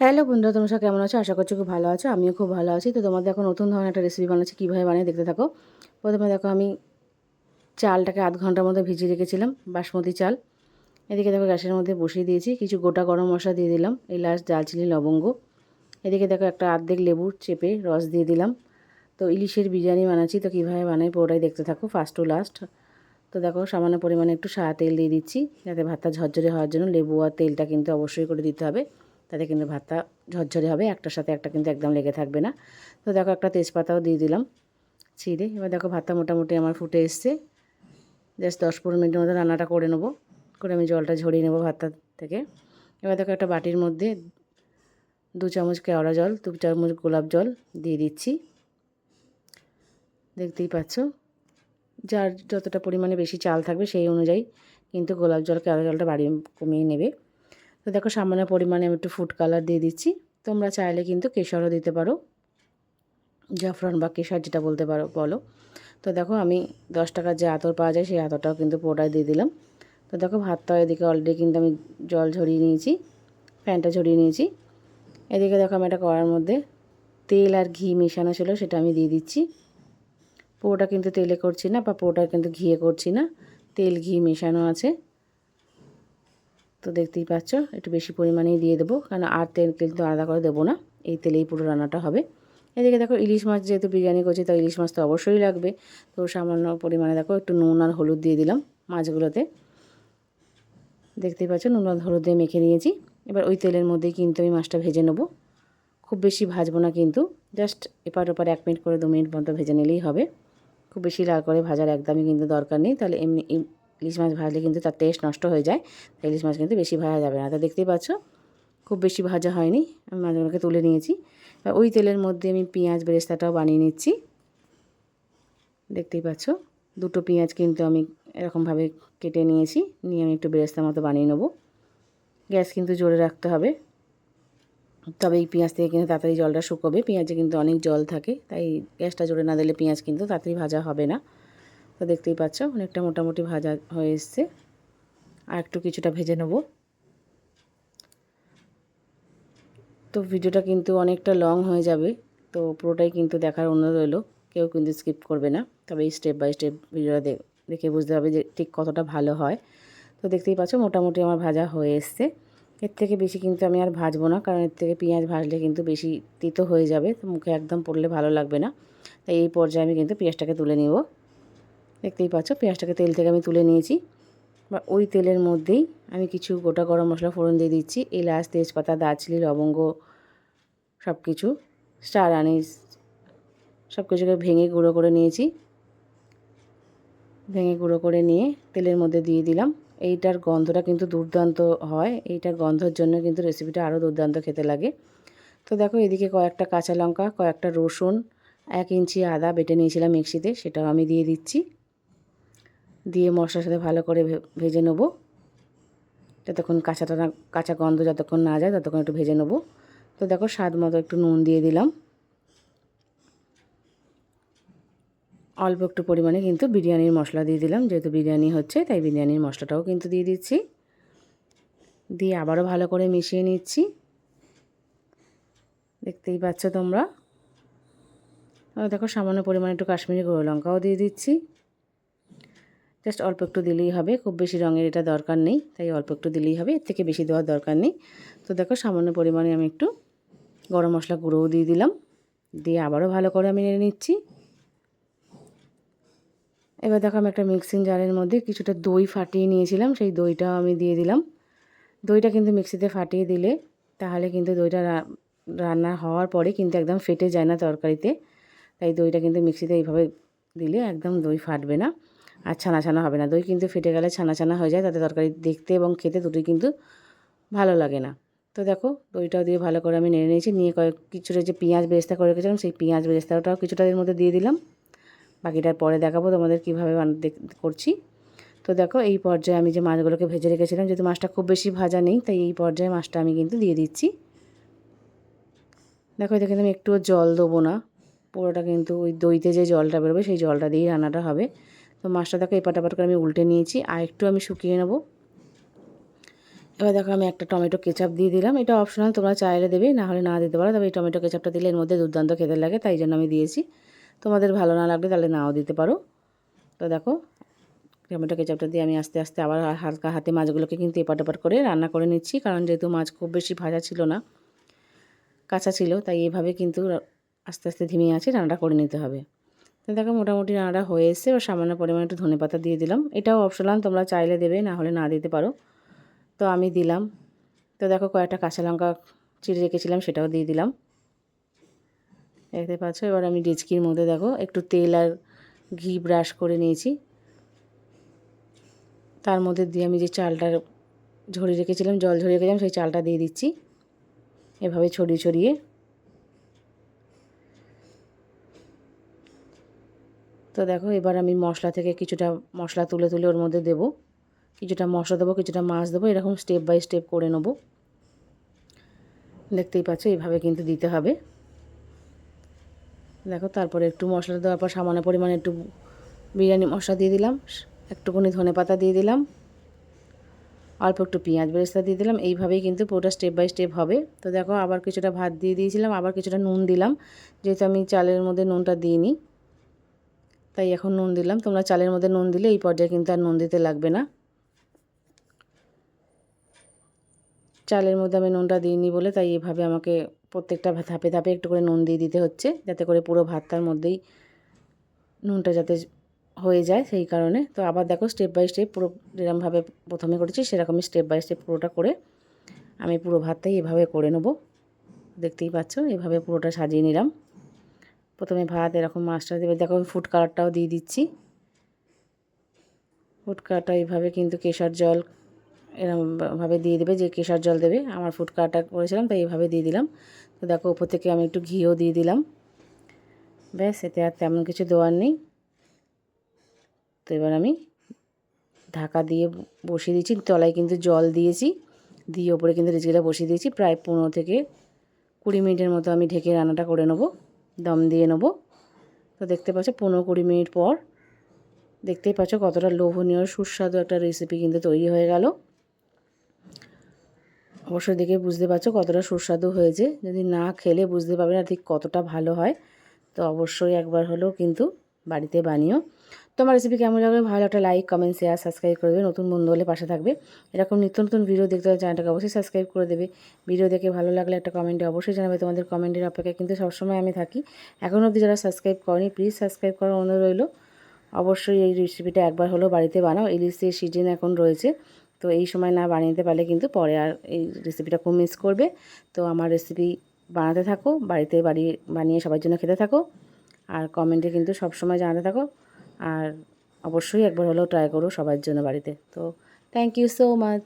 Hello বন্ধুরা, তোমরা সব কেমন আছো? আশা করছি খুব ভালো আছো। আমিও খুব ভালো আছি। তো তোমাদের এখন নতুন ধরনের একটা রেসিপি বানাচ্ছি, কীভাবে বানিয়ে দেখতে থাকো। প্রথমে দেখো, আমি চালটাকে আধ ঘণ্টার মধ্যে ভিজিয়ে রেখেছিলাম, বাসমতি চাল। এদিকে দেখো, গ্যাসের মধ্যে বসিয়ে দিয়েছি, কিছু গোটা গরম মশলা দিয়ে দিলাম, এলাচ দালচিনি লবঙ্গ। এদিকে দেখো, একটা আর্ধেক লেবু চেপে রস দিয়ে দিলাম। তো ইলিশের বিরিয়ানি বানাচ্ছি, তো কীভাবে বানাই পুরোটাই দেখতে থাকো ফার্স্ট টু লাস্ট তো দেখো, সামান্য পরিমাণে একটু সাদা তেল দিয়ে দিচ্ছি, যাতে ভাতটা ঝরঝরে হওয়ার জন্য লেবু আর তেলটা কিন্তু অবশ্যই করে দিতে হবে। তাতে কিন্তু ভাতটা ঝরঝরে হবে, একটার সাথে একটা কিন্তু একদম লেগে থাকবে না। তো দেখো একটা তেজপাতাও দিয়ে দিলাম ছিঁড়ে। এবার দেখো ভাতটা মোটামুটি আমার ফুটে এসছে। জাস্ট দশ পনেরো মিনিটের মধ্যে রান্নাটা করে নেব। করে আমি জলটা ঝরিয়ে নেব ভাতটা থেকে। এবার দেখো একটা বাটির মধ্যে দু চামচ কেওড়া জল, দু চামচ গোলাপ জল দিয়ে দিচ্ছি। দেখতেই পাচ্ছ? যার যতটা পরিমাণে বেশি চাল থাকবে সেই অনুযায়ী কিন্তু গোলাপ জল, কেওড়া জলটা বাড়িয়ে কমিয়ে নেবে। তো দেখো সামান্য পরিমাণে আমি একটু ফুড কালার দিয়ে দিচ্ছি। তোমরা চাইলে কিন্তু কেশরও দিতে পারো। জাফরান বা কেশর যেটা বলতে পারো, বলো। তো দেখো আমি দশ টাকার যে আতর পাওয়া যায় সেই আতরটাও কিন্তু পোড়ায় দিয়ে দিলাম। তো দেখো ভাতটা এদিকে অলরেডি কিন্তু আমি জল ঝরিয়ে নিয়েছি, ফ্যানটা ঝরিয়ে নিয়েছি। এদিকে দেখো আমি একটা কড়ার মধ্যে তেল আর ঘি মেশানো ছিল সেটা আমি দিয়ে দিচ্ছি। পোটা কিন্তু তেলে করছি না বা পোটা কিন্তু ঘিয়ে করছি না। তেল, ঘি মেশানো আছে। তো দেখতেই পাচ্ছ, একটু বেশি পরিমাণেই দিয়ে দেবো, কারণ আর তেল কিন্তু আলাদা করে দেবো না, এই তেলেই পুরো রান্নাটা হবে। এদিকে দেখো ইলিশ মাছ যেহেতু বিরিয়ানি করছি তো ইলিশ মাছ তো অবশ্যই লাগবে। তো সামান্য পরিমাণে দেখো একটু নুন আর হলুদ দিয়ে দিলাম মাছগুলোতে। দেখতেই পাচ্ছ, নুন আর হলুদ দিয়ে মেখে নিয়েছি। এবার ওই তেলের মধ্যেই কিন্তু আমি মাছটা ভেজে নেব। খুব বেশি ভাজবো না কিন্তু, জাস্ট এপার ওপার এক মিনিট করে দু মিনিট মতো ভেজে নিলেই হবে। খুব বেশি লাল করে ভাজার একদমই কিন্তু দরকার নেই, তাহলে এমনি ইলিশ মাছ ভাজলে কিন্তু তার টেস্ট নষ্ট হয়ে যায়, তাই ইলিশ মাছ কিন্তু বেশি ভাজা যাবে না। তা দেখতেই পাচ্ছ, খুব বেশি ভাজা হয়নি, আমি মাছগুলোকে তুলে নিয়েছি। ওই তেলের মধ্যে আমি পেঁয়াজ বেরেস্তাটাও বানিয়ে নিচ্ছি। দেখতেই পাচ্ছ, দুটো পেঁয়াজ কিন্তু আমি এরকমভাবে কেটে নিয়েছি, নিয়ে আমি একটু বেরেস্তার মতো বানিয়ে নেব। গ্যাস কিন্তু জোরে রাখতে হবে। তবে এই পেঁয়াজ থেকে কিন্তু তাড়াতাড়ি জলটা শুকোবে, পেঁয়াজে কিন্তু অনেক জল থাকে, তাই গ্যাসটা জোরে না দিলে পেঁয়াজ কিন্তু তাড়াতাড়ি ভাজা হবে না। তো দেখতেই পাচ্ছ, অনেকটা মোটামুটি ভাজা হয়ে এসছে। আর একটু কিছুটা ভেজে নেব। তো ভিডিওটা কিন্তু অনেকটা লং হয়ে যাবে, তো পুরোটাই কিন্তু দেখার অনুরোধ রইল। কেউ কিন্তু স্কিপ করবে না, তবে এই স্টেপ বাই স্টেপ ভিডিওটা দেখে বুঝতে হবে যে ঠিক কতটা ভালো হয়। তো দেখতেই পাচ্ছ, মোটামুটি আমার ভাজা হয়ে এসছে। এর থেকে বেশি কিন্তু আমি আর ভাজবো না, কারণ এর থেকে পেঁয়াজ ভাজলে কিন্তু বেশি তিতো হয়ে যাবে মুখে একদম পড়লে ভালো লাগবে না। তাই এই পর্যায়ে আমি কিন্তু পেঁয়াজটাকে তুলে নেব। দেখতেই পাচ্ছ, পেঁয়াজটাকে তেল থেকে আমি তুলে নিয়েছি। বা ওই তেলের মধ্যেই আমি কিছু গোটা গরম মশলা ফোড়ন দিয়ে দিচ্ছি। এলাচ, তেজপাতা, দারচিনি, লবঙ্গ সব কিছু স্টার আনিস সব কিছুকে ভেঙে গুঁড়ো করে নিয়েছি। ভেঙে গুঁড়ো করে নিয়ে তেলের মধ্যে দিয়ে দিলাম। এইটার গন্ধটা কিন্তু দুর্দান্ত হয়। এইটার গন্ধর জন্য কিন্তু রেসিপিটা আরও দুর্দান্ত খেতে লাগে। তো দেখো, এদিকে কয়েকটা কাঁচা লঙ্কা, কয়েকটা রসুন, এক ইঞ্চি আদা বেটে নিয়েছিলাম মিক্সিতে, সেটাও আমি দিয়ে দিচ্ছি। দিয়ে মশলার সাথে ভালো করে ভেজে নেব। যতক্ষণ কাঁচাটা না, কাঁচা গন্ধ যতক্ষণ না যায় ততক্ষণ একটু ভেজে নেব। তো দেখো স্বাদ মতো একটু নুন দিয়ে দিলাম। অল্প একটু পরিমাণে কিন্তু বিরিয়ানির মশলা দিয়ে দিলাম। যেহেতু বিরিয়ানি হচ্ছে, তাই বিরিয়ানির মশলাটাও কিন্তু দিয়ে দিচ্ছি। দিয়ে আবারও ভালো করে মিশিয়ে নিচ্ছি। দেখতেই পাচ্ছ তোমরা? দেখো সামান্য পরিমাণে একটু কাশ্মীরি গুঁড়ো লঙ্কাও দিয়ে দিচ্ছি। জাস্ট অল্প একটু দিলেই হবে, খুব বেশি রঙের এটা দরকার নেই, তাই অল্প একটু দিলেই হবে, এর থেকে বেশি দেওয়ার দরকার নেই। তো দেখো সামান্য পরিমাণে আমি একটু গরম মশলা গুঁড়োও দিয়ে দিলাম, দিয়ে আবারও ভালো করে আমি নেড়ে নিচ্ছি। এবার দেখো আমি একটা মিক্সিং জারের মধ্যে কিছুটা দই ফাটিয়ে নিয়েছিলাম, সেই দইটাও আমি দিয়ে দিলাম। দইটা কিন্তু মিক্সিতে ফাটিয়ে দিলে তাহলে কিন্তু দইটা রান্না হওয়ার পরে কিন্তু একদম ফেটে যায় না তরকারিতে, তাই দইটা কিন্তু মিক্সিতে এইভাবে দিলে একদম দই ফাটবে না। আর ছানা ছানা হবে না। দই কিন্তু ফেটে গেলে ছানা ছানা হয়ে যায়, তাতে তরকারি দেখতে এবং খেতে দুটোই কিন্তু ভালো লাগে না। তো দেখো, দইটাও দিয়ে ভালো করে আমি নেড়ে নিয়েছি, নিয়ে কয়েক কিছুটা যে পেঁয়াজ বেরেস্তা করে রেখেছিলাম, সেই পেঁয়াজ বেরেস্তাটাও কিছুটা এর মধ্যে দিয়ে দিলাম। বাকিটার পরে দেখাবো তোমাদের কীভাবে করছি। তো দেখো, এই পর্যায়ে আমি যে মাছগুলোকে ভেজে রেখেছিলাম, যেহেতু মাছটা খুব বেশি ভাজা নেই, তাই এই পর্যায়ে মাছটা আমি কিন্তু দিয়ে দিচ্ছি। দেখো, এতে কিন্তু আমি একটুও জল দেবো না। পুরোটা কিন্তু ওই দইতে যে জলটা বেরোবে, সেই জলটা দিয়েই রান্নাটা হবে। তো মাছটা দেখো এপাট এপাট করে আমি উল্টে নিয়েছি, আর একটু আমি শুকিয়ে নেব। এবার দেখো আমি একটা টমেটো কেচাপ দিয়ে দিলাম। এটা অপশনাল তোমরা চাইলে দেবে, না হলে না দিতে পারো। তবে এই টমেটো কেচাপটা দিলে এর মধ্যে দুর্দান্ত খেতে লাগে, তাই জন্য আমি দিয়েছি। তোমাদের ভালো না লাগলে তাহলে নাও দিতে পারো। তো দেখো, টমেটো কেচাপটা দিয়ে আমি আস্তে আস্তে আবার হালকা হাতে মাছগুলোকে কিন্তু এপাট এপাট করে রান্না করে নিচ্ছি, কারণ যেহেতু মাছ খুব বেশি ভাজা ছিল না, কাঁচা ছিল, তাই এইভাবে কিন্তু আস্তে আস্তে ধিমে আছে, রান্নাটা করে নিতে হবে। দেখো মোটামুটি রান্নাটা হয়ে এসছে, এবার সামান্য পরিমাণে একটু ধনে পাতা দিয়ে দিলাম। এটাও অপশনাল তোমরা চাইলে দেবে, না হলে না দিতে পারো। তো আমি দিলাম। তো দেখো কয়েকটা কাঁচা লঙ্কা চিড়ে রেখেছিলাম, সেটাও দিয়ে দিলাম। দেখতে পাচ্ছ, এবার আমি ডিচকির মধ্যে দেখো একটু তেল আর ঘি ব্রাশ করে নিয়েছি। তার মধ্যে দিয়ে আমি যে চালটার ঝরিয়ে রেখেছিলাম, জল ঝরিয়ে রেখেছিলাম, সেই চালটা দিয়ে দিচ্ছি। এভাবে ছড়িয়ে ছড়িয়ে। তো দেখো, এবার আমি মশলা থেকে কিছুটা মশলা তুলে তুলে ওর মধ্যে দেবো। কিছুটা মশলা দেবো, কিছুটা মাছ দেবো, এরকম স্টেপ বাই স্টেপ করে নেব। দেখতেই পাচ্ছ এইভাবে কিন্তু দিতে হবে। দেখো, তারপরে একটু মশলা দেওয়ার পর সামান্য পরিমাণে একটু বিরিয়ানি মশলা দিয়ে দিলাম, একটুখানি ধনে পাতা দিয়ে দিলাম, অল্প একটু পেঁয়াজ বেরেস্তা দিয়ে দিলাম। এইভাবেই কিন্তু পুরোটা স্টেপ বাই স্টেপ হবে। তো দেখো, আবার কিছুটা ভাত দিয়ে দিয়েছিলাম, আবার কিছুটা নুন দিলাম। যেহেতু আমি চালের মধ্যে নুনটা দিইনি তাই এখন নুন দিলাম। তোমরা চালের মধ্যে নুন দিলে এই পর্যায়ে কিন্তু আর নুন দিতে লাগবে না। চালের মধ্যে আমি নুনটা দিইনি বলে তাই এভাবে আমাকে প্রত্যেকটা ধাপে ধাপে একটু করে নুন দিয়ে দিতে হচ্ছে। যাতে করে পুরো ভাতটার মধ্যেই নুনটা যাতে হয়ে যায় সেই কারণে। তো আবার দেখো স্টেপ বাই স্টেপ পুরো যেরকমভাবে প্রথমে করেছি সেরকমই স্টেপ বাই স্টেপ পুরোটা করে আমি পুরো ভাতটাই এভাবে করে নেব। দেখতেই পাচ্ছ? এভাবে পুরোটা সাজিয়ে নিলাম। প্রথমে ভাত, এরকম মাছটা দেবে। দেখো, আমি ফুড কালারটাও দিয়ে দিচ্ছি। ফুড কালারটা এইভাবে কিন্তু কেশর জল এরকমভাবে দিয়ে দেবে, যে কেশর জল দেবে। আমার ফুড কালারটা করেছিলাম, তাই এইভাবে দিয়ে দিলাম। তো দেখো, উপর থেকে আমি একটু ঘিও দিয়ে দিলাম। ব্যাস, এতে আর তেমন কিছু দেওয়ার নেই। তো এবার আমি ঢাকা দিয়ে বসিয়ে দিয়েছি, তলায় কিন্তু জল দিয়েছি। দিয়ে ওপরে কিন্তু রেজিটা বসিয়ে দিয়েছি। প্রায় পনেরো থেকে কুড়ি মিনিটের মতো আমি ঢেকে রান্নাটা করে নেব। দম দিয়ে নেব। তো দেখতে পাচ্ছ পনেরো কুড়ি মিনিট পর দেখতেই পাচ্ছ কতটা লোভনীয়, সুস্বাদু একটা রেসিপি কিন্তু তৈরি হয়ে গেল। অবশ্যই দেখে বুঝতে পারছ কতটা সুস্বাদু হয়েছে। যদি না খেলে বুঝতে পারবে না ঠিক কতটা ভালো হয়। তো অবশ্যই একবার হলেও কিন্তু বাড়িতে বানিও। তোমার রেসিপি কেমন লাগবে ভালো একটা লাইক কমেন্ট শেয়ার সাবস্ক্রাইব করে দেবে। নতুন বন্ধু হলে পাশে থাকবে। এরকম নিত্য নতুন ভিডিও দেখতে হলে চ্যানেলটাকে অবশ্যই সাবস্ক্রাইব করে দেবে। ভিডিও দেখে ভালো লাগলে একটা কমেন্টে অবশ্যই জানাবে। তোমাদের কমেন্টের অপেক্ষায় কিন্তু সবসময় আমি থাকি। এখন অবধি যারা সাবস্ক্রাইব করেনি প্লিজ সাবস্ক্রাইব করার অনুরোধ রইল। অবশ্যই এই রেসিপিটা একবার হলেও বাড়িতে বানাও। ইলিশের সিজন এখন রয়েছে। তো এই সময় না বানিয়ে পারলে কিন্তু পরে আর এই রেসিপিটা খুব মিস করবে। তো আমার রেসিপি বানাতে থাকো, বাড়িতে বাড়ি, বানিয়ে সবার জন্য খেতে থাকো। আর কমেন্টে কিন্তু সব সময় জানাতে থাকো। আর অবশ্যই একবার হলেও ট্রাই করো সবার জন্য বাড়িতে। তো থ্যাংক ইউ সো মাচ